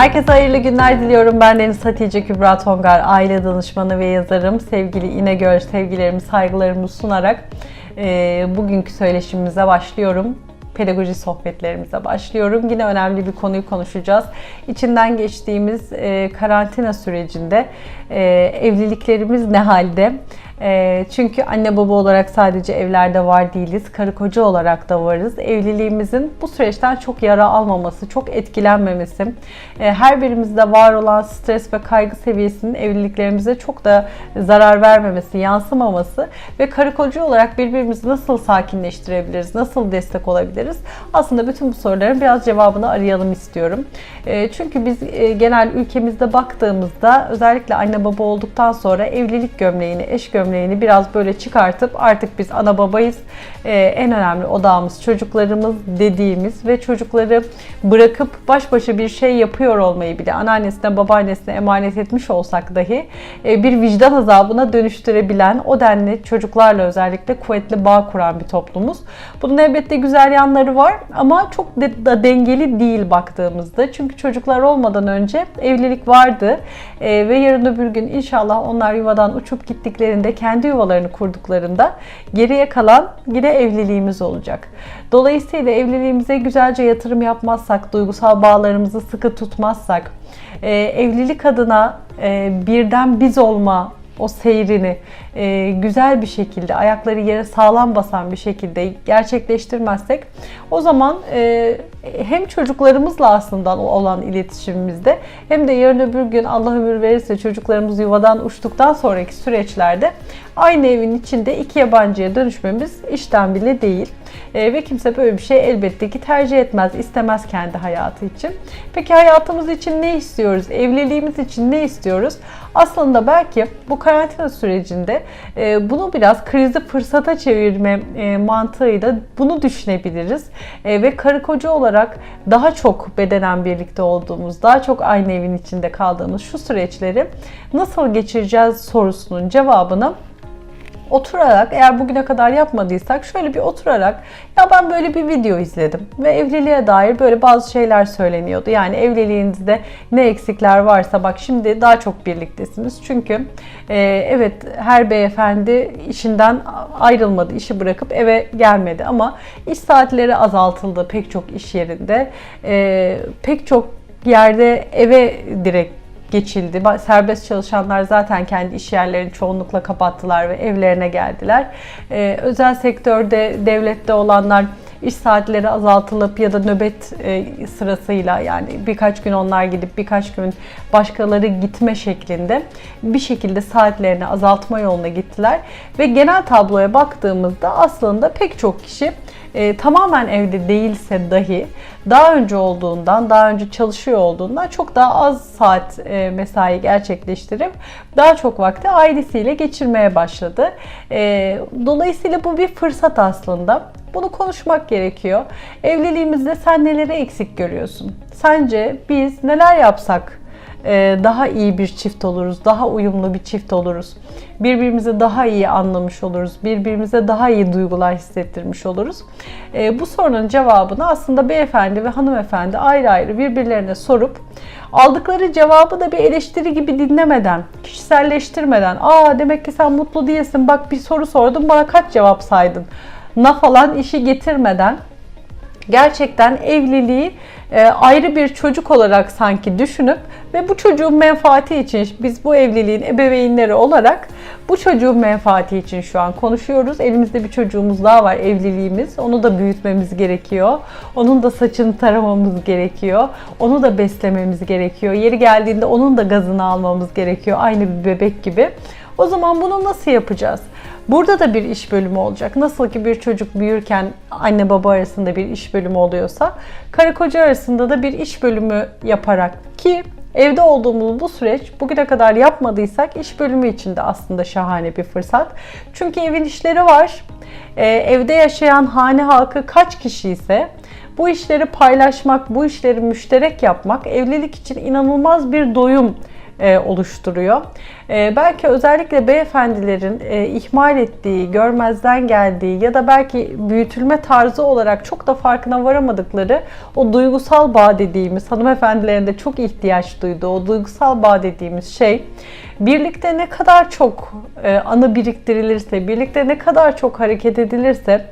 Herkese hayırlı günler diliyorum. Ben Deniz Hatice Kübra Tongar, aile danışmanı ve yazarım. Sevgili İnegöl, sevgilerimi, saygılarımı sunarak e, bugünkü söyleşimize başlıyorum. Pedagoji sohbetlerimize başlıyorum. Yine önemli bir konuyu konuşacağız. İçinden geçtiğimiz e, karantina sürecinde e, evliliklerimiz ne halde? E, çünkü anne baba olarak sadece evlerde var değiliz. Karı koca olarak da varız. Evliliğimizin bu süreçten çok yara almaması, çok etkilenmemesi, e, her birimizde var olan stres ve kaygı seviyesinin evliliklerimize çok da zarar vermemesi, yansımaması ve karı koca olarak birbirimizi nasıl sakinleştirebiliriz, nasıl destek olabiliriz? Aslında bütün bu soruların biraz cevabını arayalım istiyorum. E, çünkü biz e, genel ülkemizde baktığımızda özellikle anne baba olduktan sonra evlilik gömleğini, eş gömleğini biraz böyle çıkartıp artık biz ana babayız. Ee, en önemli odağımız çocuklarımız dediğimiz ve çocukları bırakıp baş başa bir şey yapıyor olmayı bile anneannesine babaannesine emanet etmiş olsak dahi e, bir vicdan azabına dönüştürebilen o denli çocuklarla özellikle kuvvetli bağ kuran bir toplumuz. Bunun elbette güzel yanları var ama çok da dengeli değil baktığımızda. Çünkü çocuklar olmadan önce evlilik vardı E, ve yarın öbür gün inşallah onlar yuvadan uçup gittiklerinde kendi yuvalarını kurduklarında geriye kalan yine evliliğimiz olacak. Dolayısıyla evliliğimize güzelce yatırım yapmazsak, duygusal bağlarımızı sıkı tutmazsak, e, evlilik adına e, birden biz olma o seyrini e, güzel bir şekilde, ayakları yere sağlam basan bir şekilde gerçekleştirmezsek o zaman e, hem çocuklarımızla aslında olan iletişimimizde hem de yarın öbür gün Allah ömür verirse çocuklarımız yuvadan uçtuktan sonraki süreçlerde aynı evin içinde iki yabancıya dönüşmemiz işten bile değil. E, ve kimse böyle bir şey elbette ki tercih etmez, istemez kendi hayatı için. Peki hayatımız için ne istiyoruz? Evliliğimiz için ne istiyoruz? Aslında belki bu karantina sürecinde e, bunu biraz krizi fırsata çevirme e, mantığıyla bunu düşünebiliriz. E, ve karı koca olarak daha çok bedenen birlikte olduğumuz, daha çok aynı evin içinde kaldığımız şu süreçleri nasıl geçireceğiz sorusunun cevabını oturarak eğer bugüne kadar yapmadıysak şöyle bir oturarak ya ben böyle bir video izledim ve evliliğe dair böyle bazı şeyler söyleniyordu. Yani evliliğinizde ne eksikler varsa bak şimdi daha çok birliktesiniz. Çünkü e, evet her beyefendi işinden ayrılmadı, işi bırakıp eve gelmedi ama iş saatleri azaltıldı pek çok iş yerinde. E, pek çok yerde eve direkt geçildi. Serbest çalışanlar zaten kendi iş yerlerini çoğunlukla kapattılar ve evlerine geldiler. Ee, özel sektörde, devlette olanlar iş saatleri azaltılıp ya da nöbet e, sırasıyla yani birkaç gün onlar gidip birkaç gün başkaları gitme şeklinde bir şekilde saatlerini azaltma yoluna gittiler ve genel tabloya baktığımızda aslında pek çok kişi e, tamamen evde değilse dahi daha önce olduğundan, daha önce çalışıyor olduğundan çok daha az saat e, mesai gerçekleştirip daha çok vakti ailesiyle geçirmeye başladı. E, dolayısıyla bu bir fırsat aslında. Bunu konuşmak gerekiyor. Evliliğimizde sen neleri eksik görüyorsun? Sence biz neler yapsak e, daha iyi bir çift oluruz, daha uyumlu bir çift oluruz. Birbirimizi daha iyi anlamış oluruz, birbirimize daha iyi duygular hissettirmiş oluruz. E, bu sorunun cevabını aslında beyefendi ve hanımefendi ayrı ayrı birbirlerine sorup aldıkları cevabı da bir eleştiri gibi dinlemeden, kişiselleştirmeden, aa demek ki sen mutlu değilsin, bak bir soru sordum bana kaç cevap saydın na falan işi getirmeden gerçekten evliliği e, ayrı bir çocuk olarak sanki düşünüp ve bu çocuğun menfaati için biz bu evliliğin ebeveynleri olarak bu çocuğun menfaati için şu an konuşuyoruz. Elimizde bir çocuğumuz daha var evliliğimiz. Onu da büyütmemiz gerekiyor. Onun da saçını taramamız gerekiyor. Onu da beslememiz gerekiyor. Yeri geldiğinde onun da gazını almamız gerekiyor. Aynı bir bebek gibi. O zaman bunu nasıl yapacağız? Burada da bir iş bölümü olacak. Nasıl ki bir çocuk büyürken anne baba arasında bir iş bölümü oluyorsa, karı koca arasında da bir iş bölümü yaparak ki Evde olduğumuz bu süreç bugüne kadar yapmadıysak iş bölümü için de aslında şahane bir fırsat. Çünkü evin işleri var. Ee, evde yaşayan hane halkı kaç kişi ise bu işleri paylaşmak, bu işleri müşterek yapmak evlilik için inanılmaz bir doyum e, oluşturuyor. E, belki özellikle beyefendilerin e, ihmal ettiği, görmezden geldiği ya da belki büyütülme tarzı olarak çok da farkına varamadıkları o duygusal bağ dediğimiz hanımefendilerin de çok ihtiyaç duyduğu o duygusal bağ dediğimiz şey birlikte ne kadar çok anı biriktirilirse, birlikte ne kadar çok hareket edilirse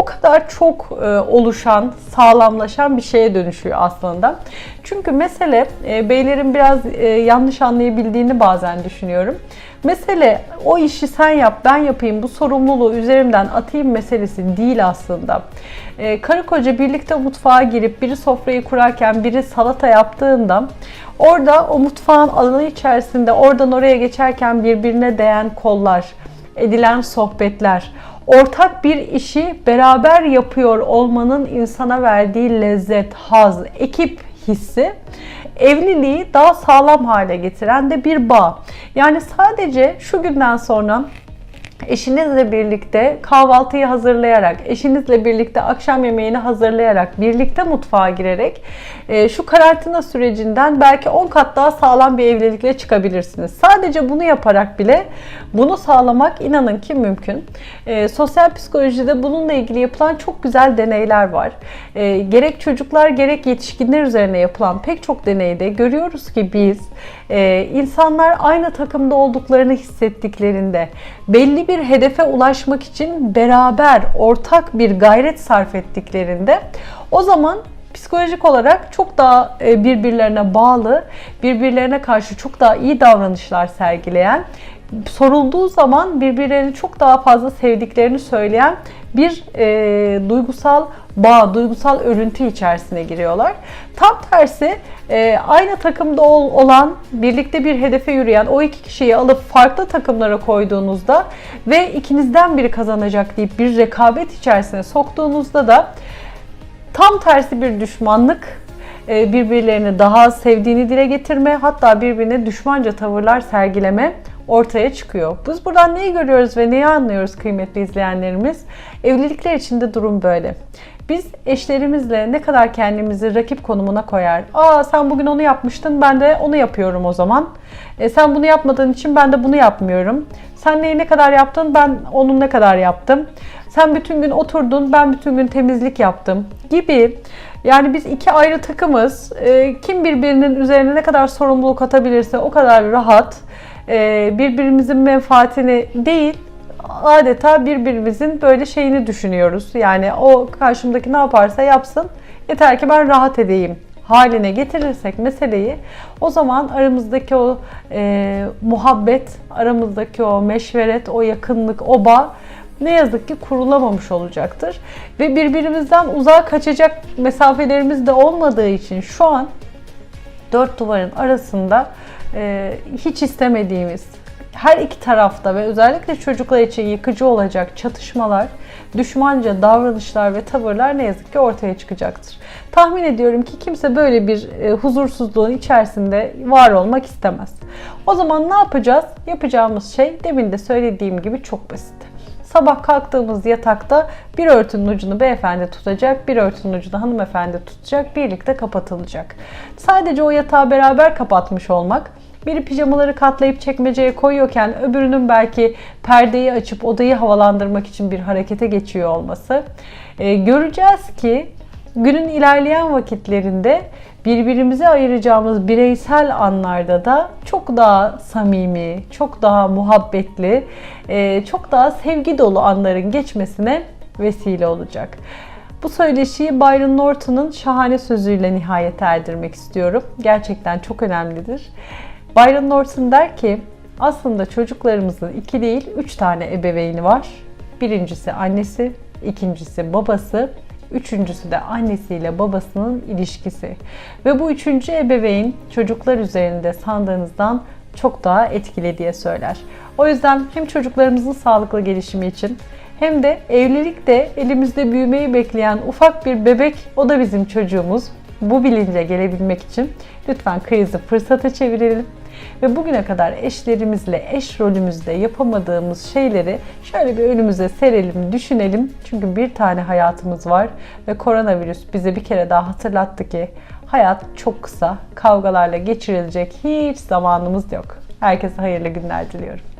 o kadar çok e, oluşan, sağlamlaşan bir şeye dönüşüyor aslında. Çünkü mesele e, beylerin biraz e, yanlış anlayabildiğini bazen düşünüyorum. Mesele o işi sen yap, ben yapayım, bu sorumluluğu üzerimden atayım meselesi değil aslında. E, karı koca birlikte mutfağa girip biri sofrayı kurarken biri salata yaptığında orada o mutfağın alanı içerisinde oradan oraya geçerken birbirine değen kollar, edilen sohbetler, ortak bir işi beraber yapıyor olmanın insana verdiği lezzet, haz, ekip hissi evliliği daha sağlam hale getiren de bir bağ. Yani sadece şu günden sonra eşinizle birlikte kahvaltıyı hazırlayarak, eşinizle birlikte akşam yemeğini hazırlayarak, birlikte mutfağa girerek e, şu karantina sürecinden belki 10 kat daha sağlam bir evlilikle çıkabilirsiniz. Sadece bunu yaparak bile bunu sağlamak inanın ki mümkün. E, sosyal psikolojide bununla ilgili yapılan çok güzel deneyler var. E, gerek çocuklar gerek yetişkinler üzerine yapılan pek çok deneyde görüyoruz ki biz insanlar aynı takımda olduklarını hissettiklerinde belli bir hedefe ulaşmak için beraber ortak bir gayret sarf ettiklerinde o zaman psikolojik olarak çok daha e, birbirlerine bağlı, birbirlerine karşı çok daha iyi davranışlar sergileyen, sorulduğu zaman birbirlerini çok daha fazla sevdiklerini söyleyen bir e, duygusal bağ, duygusal örüntü içerisine giriyorlar. Tam tersi e, aynı takımda ol, olan, birlikte bir hedefe yürüyen o iki kişiyi alıp farklı takımlara koyduğunuzda ve ikinizden biri kazanacak deyip bir rekabet içerisine soktuğunuzda da tam tersi bir düşmanlık, e, birbirlerini daha sevdiğini dile getirme, hatta birbirine düşmanca tavırlar sergileme ortaya çıkıyor. Biz buradan neyi görüyoruz ve neyi anlıyoruz kıymetli izleyenlerimiz? Evlilikler içinde durum böyle. Biz eşlerimizle ne kadar kendimizi rakip konumuna koyar. Aa sen bugün onu yapmıştın ben de onu yapıyorum o zaman. E, sen bunu yapmadığın için ben de bunu yapmıyorum. Sen neyi ne kadar yaptın ben onun ne kadar yaptım. Sen bütün gün oturdun ben bütün gün temizlik yaptım gibi. Yani biz iki ayrı takımız. E, kim birbirinin üzerine ne kadar sorumluluk atabilirse o kadar rahat e, birbirimizin menfaatini değil adeta birbirimizin böyle şeyini düşünüyoruz. Yani o karşımdaki ne yaparsa yapsın yeter ki ben rahat edeyim haline getirirsek meseleyi o zaman aramızdaki o e, muhabbet, aramızdaki o meşveret, o yakınlık, o bağ ne yazık ki kurulamamış olacaktır. Ve birbirimizden uzağa kaçacak mesafelerimiz de olmadığı için şu an dört duvarın arasında e, hiç istemediğimiz her iki tarafta ve özellikle çocuklar için yıkıcı olacak çatışmalar, düşmanca davranışlar ve tavırlar ne yazık ki ortaya çıkacaktır. Tahmin ediyorum ki kimse böyle bir e, huzursuzluğun içerisinde var olmak istemez. O zaman ne yapacağız? Yapacağımız şey demin de söylediğim gibi çok basit. Sabah kalktığımız yatakta bir örtünün ucunu beyefendi tutacak, bir örtünün ucunu hanımefendi tutacak, birlikte kapatılacak. Sadece o yatağı beraber kapatmış olmak, biri pijamaları katlayıp çekmeceye koyuyorken öbürünün belki perdeyi açıp odayı havalandırmak için bir harekete geçiyor olması. Ee, göreceğiz ki günün ilerleyen vakitlerinde birbirimize ayıracağımız bireysel anlarda da çok daha samimi, çok daha muhabbetli, e, çok daha sevgi dolu anların geçmesine vesile olacak. Bu söyleşiyi Byron Norton'un şahane sözüyle nihayet erdirmek istiyorum. Gerçekten çok önemlidir. Byron Norton der ki, aslında çocuklarımızın iki değil, üç tane ebeveyni var. Birincisi annesi, ikincisi babası, Üçüncüsü de annesiyle babasının ilişkisi. Ve bu üçüncü ebeveyn çocuklar üzerinde sandığınızdan çok daha etkili diye söyler. O yüzden hem çocuklarımızın sağlıklı gelişimi için hem de evlilikte elimizde büyümeyi bekleyen ufak bir bebek o da bizim çocuğumuz. Bu bilince gelebilmek için lütfen krizi fırsata çevirelim ve bugüne kadar eşlerimizle, eş rolümüzde yapamadığımız şeyleri şöyle bir önümüze serelim, düşünelim. Çünkü bir tane hayatımız var ve koronavirüs bize bir kere daha hatırlattı ki Hayat çok kısa. Kavgalarla geçirilecek hiç zamanımız yok. Herkese hayırlı günler diliyorum.